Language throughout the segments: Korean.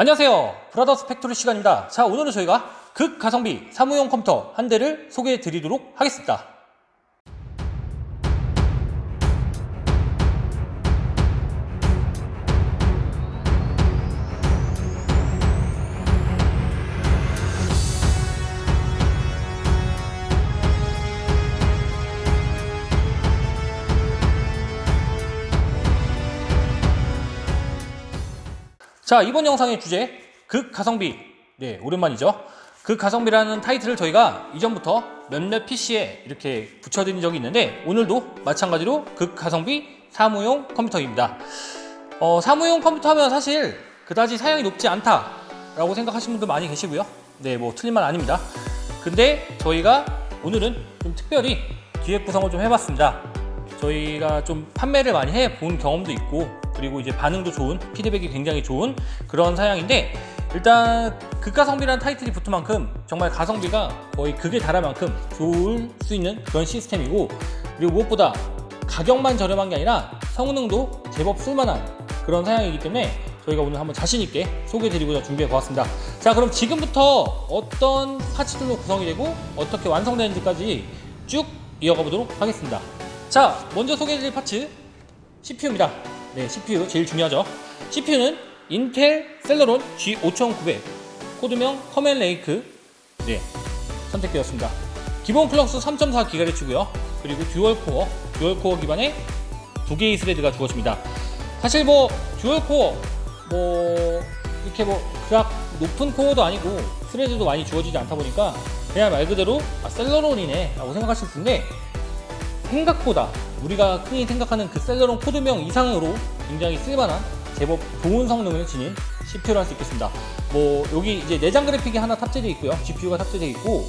안녕하세요. 브라더스 팩토리 시간입니다. 자, 오늘은 저희가 극가성비 사무용 컴퓨터 한 대를 소개해 드리도록 하겠습니다. 자, 이번 영상의 주제 극가성비. 네, 오랜만이죠. 극가성비라는 타이틀을 저희가 이전부터 몇몇 PC에 이렇게 붙여드린 적이 있는데 오늘도 마찬가지로 극가성비 사무용 컴퓨터입니다. 어, 사무용 컴퓨터 하면 사실 그다지 사양이 높지 않다라고 생각하시는 분들 많이 계시고요. 네, 뭐 틀린 말 아닙니다. 근데 저희가 오늘은 좀 특별히 기획 구성을 좀 해봤습니다. 저희가 좀 판매를 많이 해 본 경험도 있고 그리고 이제 반응도 좋은 피드백이 굉장히 좋은 그런 사양인데 일단 극가성비라는 타이틀이 붙은 만큼 정말 가성비가 거의 극에 달할 만큼 좋을 수 있는 그런 시스템이고 그리고 무엇보다 가격만 저렴한 게 아니라 성능도 제법 쓸만한 그런 사양이기 때문에 저희가 오늘 한번 자신 있게 소개해드리고자 준비해 보았습니다. 자, 그럼 지금부터 어떤 파츠들로 구성이 되고 어떻게 완성되는지까지 쭉 이어가 보도록 하겠습니다. 자, 먼저 소개해드릴 파츠 CPU입니다. 네, CPU 제일 중요하죠. CPU는 인텔 셀러론 G5900 코드명 커맨 레이크 네, 선택되었습니다. 기본 클럭수 3.4GHz고요. 그리고 듀얼 코어, 듀얼 코어 기반의 두 개의 스레드가 주어집니다. 사실 뭐 듀얼 코어 뭐 이렇게 뭐 그닥 높은 코어도 아니고 스레드도 많이 주어지지 않다 보니까 그냥 말 그대로 아, 셀러론이네 라고 생각하실 수 있는데 생각보다 우리가 흔히 생각하는 그 셀러론 코드명 이상으로 굉장히 쓸만한 제법 좋은 성능을 지닌 CPU를 할 수 있겠습니다. 뭐 여기 이제 내장 그래픽이 하나 탑재되어 있고요. GPU가 탑재되어 있고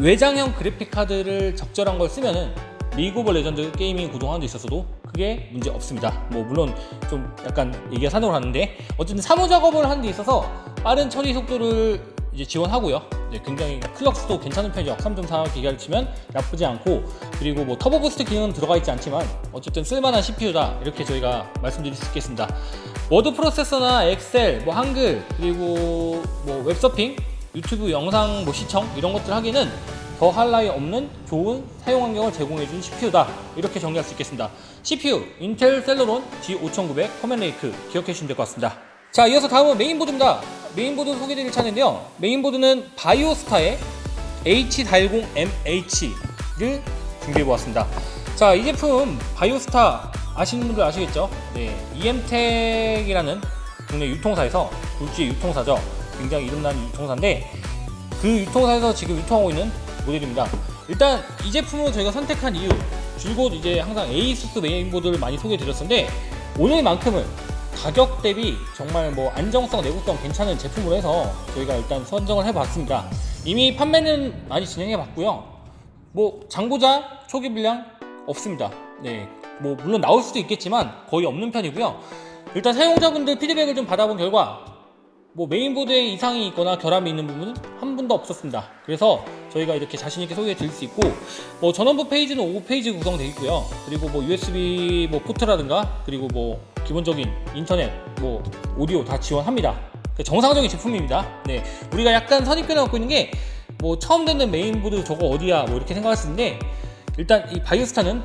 외장형 그래픽 카드를 적절한 걸 쓰면은 리그 오브 레전드 게이밍 구동하는 데 있어서도 크게 문제 없습니다. 뭐 물론 좀 약간 얘기가 산으로 가는데 어쨌든 사무 작업을 하는 데 있어서 빠른 처리 속도를 이제 지원하고요. 네, 굉장히 클럭스도 괜찮은 편이죠. 3.4GHz면 나쁘지 않고 그리고 뭐 터보 부스트 기능은 들어가 있지 않지만 어쨌든 쓸만한 CPU다 이렇게 저희가 말씀드릴 수 있겠습니다. 워드 프로세서나 엑셀, 뭐 한글 그리고 뭐 웹서핑, 유튜브 영상 뭐 시청 이런 것들 하기는 더할 나위 없는 좋은 사용 환경을 제공해준 CPU다 이렇게 정리할 수 있겠습니다. CPU 인텔 셀러론 G5900 커맨 레이크 기억해 주시면 될 것 같습니다. 자 이어서 다음은 메인보드입니다. 메인보드 소개드릴 차례인데요. 메인보드는 바이오스타의 H410MH를 준비해 보았습니다. 자 이 제품 바이오스타 아시는 분들 아시겠죠? 네, EM텍이라는 국내 유통사에서 굴지 유통사죠. 굉장히 이름난 유통사인데 그 유통사에서 지금 유통하고 있는 모델입니다. 일단 이 제품을 저희가 선택한 이유 줄곧 이제 항상 에이수스 메인보드를 많이 소개해드렸었는데 오늘만큼은 가격 대비 정말 뭐 안정성, 내구성 괜찮은 제품으로 해서 저희가 일단 선정을 해봤습니다. 이미 판매는 많이 진행해봤고요. 뭐 장고자 초기 불량 없습니다. 네, 뭐 물론 나올 수도 있겠지만 거의 없는 편이고요. 일단 사용자분들 피드백을 좀 받아본 결과 뭐 메인보드에 이상이 있거나 결함이 있는 부분은 한 분도 없었습니다. 그래서 저희가 이렇게 자신 있게 소개해 드릴 수 있고 뭐 전원부 페이지는 5페이지 구성되어 있고요. 그리고 뭐 USB 뭐 포트라든가 그리고 뭐 기본적인 인터넷 뭐 오디오 다 지원합니다. 그 정상적인 제품입니다. 네, 우리가 약간 선입견을 갖고 있는 게 뭐 처음 듣는 메인보드 저거 어디야 뭐 이렇게 있는데 일단 이 바이오스타는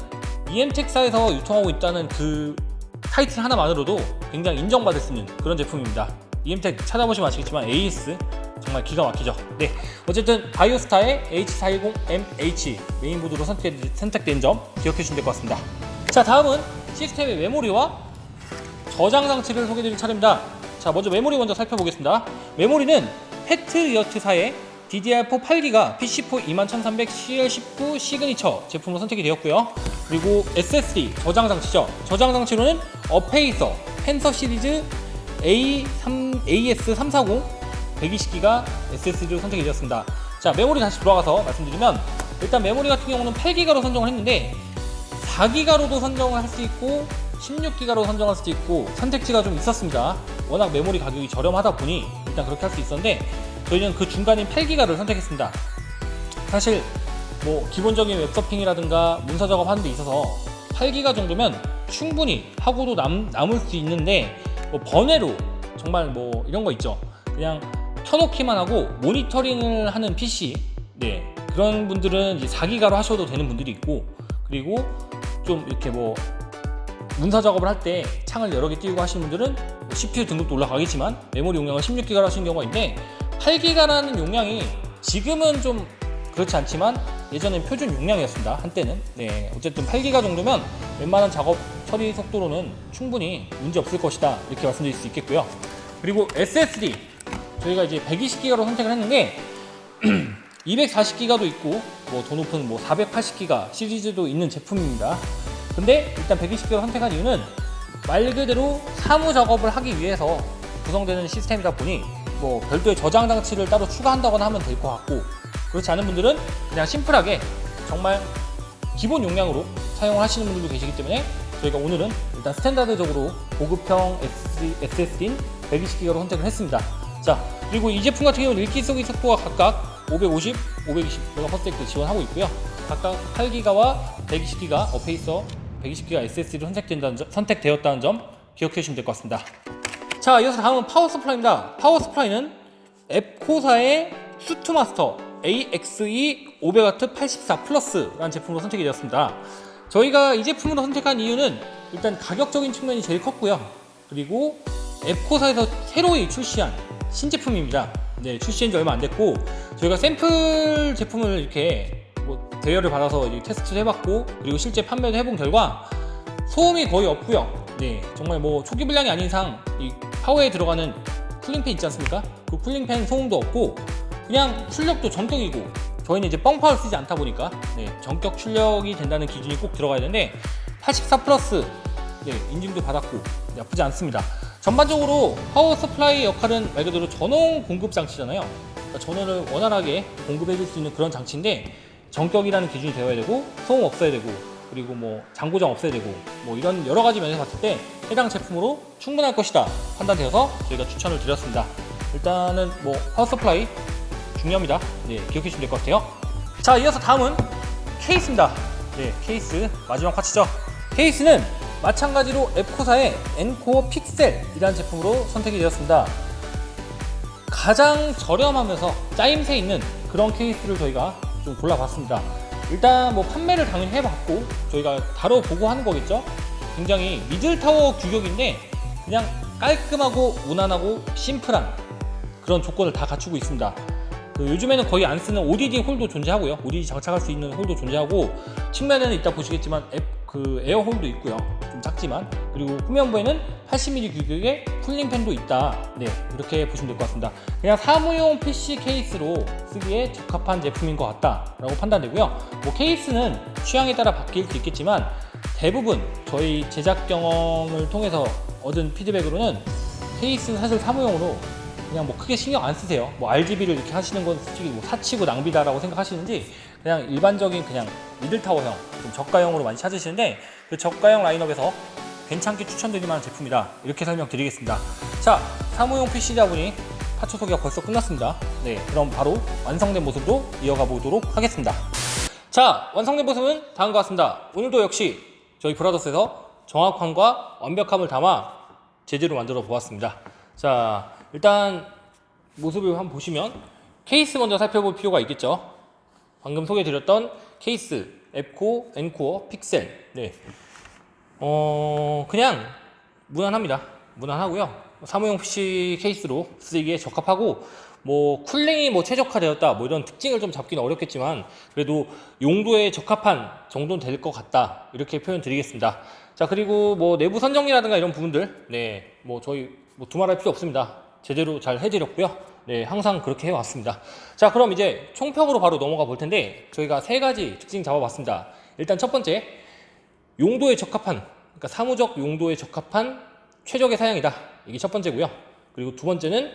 EM텍사에서 유통하고 있다는 그 타이틀 하나만으로도 굉장히 인정받을 수 있는 그런 제품입니다. EM텍 찾아보시면 아시겠지만 AS 정말 기가 막히죠. 네, 어쨌든 바이오스타의 H410MH 메인보드로 선택, 선택된 점 기억해 주시면 될 것 같습니다. 자, 다음은 시스템의 메모리와 저장 장치를 소개드릴 차례입니다. 자, 먼저 메모리 먼저 살펴보겠습니다. 메모리는 패트리어트사의 DDR4 8기가 PC4 21300 CL19 시그니처 제품으로 선택이 되었고요. 그리고 SSD 저장 장치죠. 저장 장치로는 어페이서 펜서 시리즈 A3, AS340 120기가 SSD로 선택이 되었습니다. 자, 메모리 다시 돌아가서 말씀드리면 일단 메모리 같은 경우는 8기가로 선정을 했는데 4기가로도 선정을 할 수 있고 16기가로 선정할 수도 있고 선택지가 좀 있었습니다. 워낙 메모리 가격이 저렴하다 보니 일단 그렇게 할 수 있었는데 저희는 그 중간인 8기가를 선택했습니다. 사실 뭐 기본적인 웹서핑이라든가 문서 작업 하는 데 있어서 8기가 정도면 충분히 하고도 남, 남을 수 있는데 뭐 번외로 정말 뭐 이런 거 있죠. 그냥 켜놓기만 하고 모니터링을 하는 PC. 네. 그런 분들은 이제 4기가로 하셔도 되는 분들이 있고 그리고 좀 이렇게 뭐 문서 작업을 할 때 창을 여러 개 띄우고 하시는 분들은 뭐 CPU 등급도 올라가겠지만 메모리 용량을 16기가로 하시는 경우가 있는데 8기가라는 용량이 지금은 좀 그렇지 않지만 예전엔 표준 용량이었습니다. 한때는. 네. 어쨌든 8기가 정도면 웬만한 작업 처리 속도로는 충분히 문제 없을 것이다. 이렇게 말씀드릴 수 있겠고요. 그리고 SSD. 저희가 이제 120기가로 선택을 했는데 240기가도 있고 뭐 더 높은 뭐 480기가 시리즈도 있는 제품입니다. 근데 일단 120기가로 선택한 이유는 말 그대로 사무 작업을 하기 위해서 구성되는 시스템이다 보니 뭐 별도의 저장 장치를 따로 추가한다거나 하면 될 것 같고 그렇지 않은 분들은 그냥 심플하게 정말 기본 용량으로 사용을 하시는 분들도 계시기 때문에 저희가 오늘은 일단 스탠다드적으로 고급형 SSD인 120기가로 선택을 했습니다. 자, 그리고 이 제품 같은 경우는 읽기 쓰기 속도가 각각 550, 520 메가퍼섹트 지원하고 있고요. 각각 8기가와 120기가 어페이서 120기가 SSD로 선택된다는 점, 선택되었다는 점 기억해 주시면 될 것 같습니다. 자, 이어서 다음은 파워 서플라이입니다. 파워 서플라이는 앱코사의 수투마스터 AXE 500W 84 플러스라는 제품으로 선택이 되었습니다. 저희가 이 제품으로 선택한 이유는 일단 가격적인 측면이 제일 컸고요. 그리고 앱코사에서 새로이 출시한 신제품입니다. 네, 출시한 지 얼마 안 됐고 저희가 샘플 제품을 이렇게 뭐 대여를 받아서 테스트를 해봤고 그리고 실제 판매도 해본 결과 소음이 거의 없고요. 네, 정말 뭐 초기 분량이 아닌 이상 이 파워에 들어가는 쿨링팬 있지 않습니까? 그 쿨링팬 소음도 없고 그냥 출력도 전격이고 저희는 이제 뻥파를 쓰지 않다 보니까 네, 전격 출력이 된다는 기준이 꼭 들어가야 되는데 84 플러스 네, 인증도 받았고 나쁘지 않습니다. 전반적으로 파워 서플라이 역할은 말 그대로 전원 공급 장치잖아요. 그러니까 전원을 원활하게 공급해 줄 수 있는 그런 장치인데 전격이라는 기준이 되어야 되고 소음 없어야 되고 그리고 뭐 장고장 없어야 되고 뭐 이런 여러 가지 면에서 봤을 때 해당 제품으로 충분할 것이다 판단되어서 저희가 추천을 드렸습니다. 일단은 뭐 파워 서플라이 중요합니다. 네, 기억해 주시면 될 것 같아요. 자, 이어서 다음은 케이스입니다. 네, 케이스 마지막 파츠죠. 케이스는 마찬가지로 앱코사의 엔코어 픽셀이라는 제품으로 선택이 되었습니다. 가장 저렴하면서 짜임새 있는 그런 케이스를 저희가 좀 골라봤습니다. 일단 뭐 판매를 당연히 해봤고 저희가 다뤄보고 하는 거겠죠. 굉장히 미들타워 규격인데 그냥 깔끔하고 무난하고 심플한 그런 조건을 다 갖추고 있습니다. 그 요즘에는 거의 안 쓰는 ODD 홀도 존재하고요. ODD 장착할 수 있는 홀도 존재하고 측면에는 이따 보시겠지만 앱, 그 에어 홀도 있고요. 좀 작지만 그리고 후면부에는 80mm 규격의 쿨링팬도 있다. 네 이렇게 보시면 될 것 같습니다. 그냥 사무용 PC 케이스로 쓰기에 적합한 제품인 것 같다라고 판단되고요. 뭐 케이스는 취향에 따라 바뀔 수 있겠지만 대부분 저희 제작 경험을 통해서 얻은 피드백으로는 케이스는 사실 사무용으로 그냥 뭐 크게 신경 안 쓰세요. 뭐 RGB를 이렇게 하시는 건 솔직히 뭐 사치고 낭비다라고 생각하시는지 그냥 일반적인 그냥 미들타워형 좀 저가형으로 많이 찾으시는데 그 저가형 라인업에서 괜찮게 추천드릴 만한 제품이다. 이렇게 설명드리겠습니다. 자, 사무용 PC다 보니 파츠 소개가 벌써 끝났습니다. 네, 그럼 바로 완성된 모습으로 이어가 보도록 하겠습니다. 자, 완성된 모습은 다음과 같습니다. 오늘도 역시 저희 브라더스에서 정확함과 완벽함을 담아 제대로 만들어 보았습니다. 자, 일단 모습을 한번 보시면 케이스 먼저 살펴볼 필요가 있겠죠. 방금 소개해드렸던 케이스 앱코, 엔코어, 픽셀. 네. 어, 그냥 무난합니다. 무난하고요. 사무용 PC 케이스로 쓰기에 적합하고 뭐 쿨링이 뭐 최적화되었다 뭐 이런 특징을 좀 잡기는 어렵겠지만 그래도 용도에 적합한 정도는 될 것 같다 이렇게 표현 드리겠습니다. 자 그리고 뭐 내부 선정리라든가 이런 부분들 네뭐 저희 뭐 두말할 필요 없습니다. 제대로 잘 해드렸고요. 네 항상 그렇게 해왔습니다. 자 그럼 이제 총평으로 바로 넘어가 볼 텐데 저희가 세 가지 특징 잡아봤습니다. 일단 첫 번째 용도에 적합한 그러니까 사무적 용도에 적합한 최적의 사양이다. 이게 첫 번째고요. 그리고 두 번째는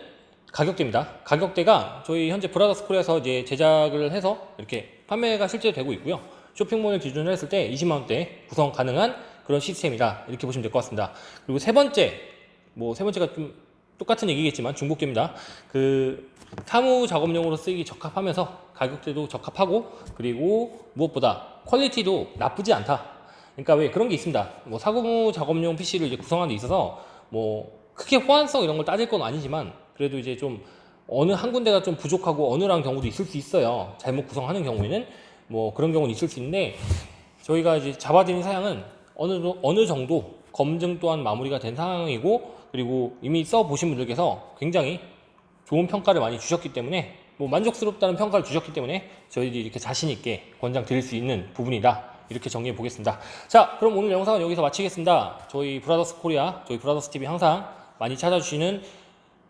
가격대입니다. 가격대가 저희 현재 브라더스 코리아에서 이제 제작을 해서 이렇게 판매가 실제 되고 있고요. 쇼핑몰을 기준으로 했을 때 20만 원대 구성 가능한 그런 시스템이다. 이렇게 보시면 될 것 같습니다. 그리고 세 번째, 뭐 세 번째가 좀 똑같은 얘기겠지만 중복됩니다. 그 사무 작업용으로 쓰기 적합하면서 가격대도 적합하고 그리고 무엇보다 퀄리티도 나쁘지 않다. 그러니까 왜 그런 게 있습니다. 뭐 사무 작업용 PC를 이제 구성하는 데 있어서 뭐 크게 호환성 이런 걸 따질 건 아니지만 그래도 이제 좀 어느 한 군데가 좀 부족하고 어느한 경우도 있을 수 있어요. 잘못 구성하는 경우에는 뭐 그런 경우는 있을 수 있는데 저희가 이제 잡아드린 사양은 어느 도- 어느 정도 검증 또한 마무리가 된 상황이고 그리고 이미 써 보신 분들께서 굉장히 좋은 평가를 많이 주셨기 때문에 뭐 만족스럽다는 평가를 주셨기 때문에 저희들이 이렇게 자신 있게 권장 드릴 수 있는 부분이다 이렇게 정리해 보겠습니다. 자, 그럼 오늘 영상은 여기서 마치겠습니다. 저희 브라더스 코리아, 저희 브라더스 TV 항상 많이 찾아주시는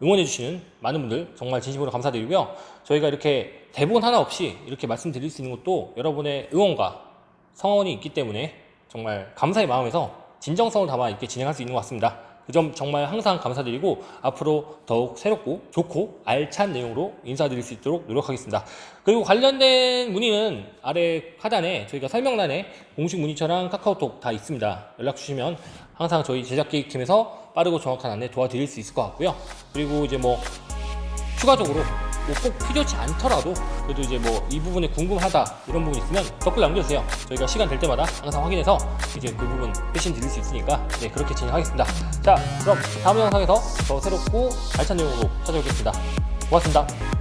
응원해 주시는 많은 분들 정말 진심으로 감사드리고요. 저희가 이렇게 대본 하나 없이 이렇게 말씀드릴 수 있는 것도 여러분의 응원과 성원이 있기 때문에 정말 감사의 마음에서 진정성을 담아 이렇게 진행할 수 있는 것 같습니다. 그 점 정말 항상 감사드리고 앞으로 더욱 새롭고 좋고 알찬 내용으로 인사드릴 수 있도록 노력하겠습니다. 그리고 관련된 문의는 아래 하단에 저희가 설명란에 공식 문의처랑 카카오톡 다 있습니다. 연락 주시면 항상 저희 제작기획팀에서 빠르고 정확한 안내 도와드릴 수 있을 것 같고요. 그리고 이제 뭐 추가적으로 뭐 꼭 필요치 않더라도 그래도 이제 뭐 이 부분에 궁금하다 이런 부분 있으면 댓글 남겨주세요. 저희가 시간 될 때마다 항상 확인해서 이제 그 부분 패신 드릴 수 있으니까 네 그렇게 진행하겠습니다. 자 그럼 다음 영상에서 더 새롭고 알찬 내용으로 찾아오겠습니다. 고맙습니다.